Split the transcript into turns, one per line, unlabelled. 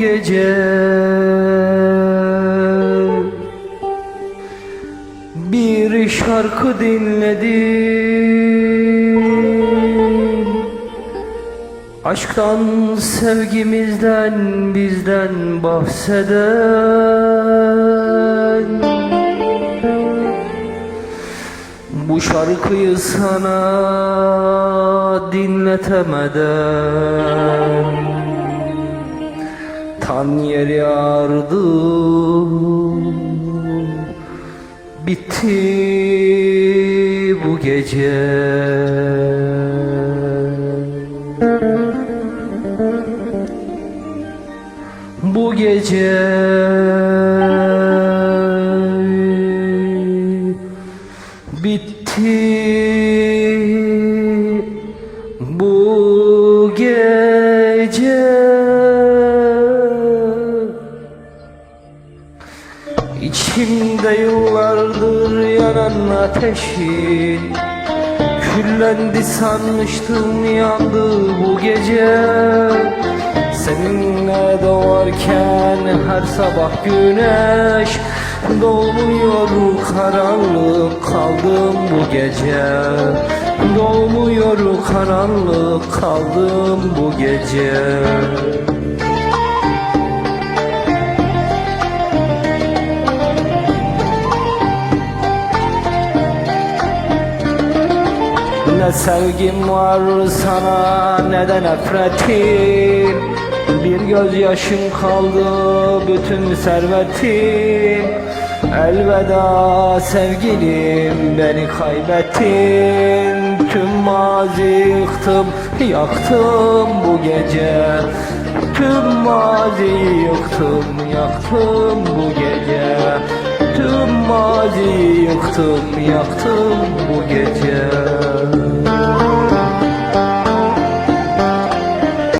gece. Bir şarkı dinledim. Aşktan, sevgimizden, bizden bahseden. Bu şarkıyı sana dinletemeden Tan yeri ağrıdı Bitti bu gece. Bu gece. Bitti bu gece İçimde yıllardır yanan ateşin Küllendi sanmıştım yandı bu gece. Seninle doğarken her sabah güneş Doğmuyor karanlık kaldım bu gece. Doğmuyor karanlık kaldım bu gece Sevgim var sana ne de nefretim Bir gözyaşım kaldı bütün servetim Elveda sevgilim beni kaybettin. Tüm mazi yıktım yaktım bu gece. Tüm mazi yıktım yaktım bu gece. Tüm mazi yıktım yaktım bu gece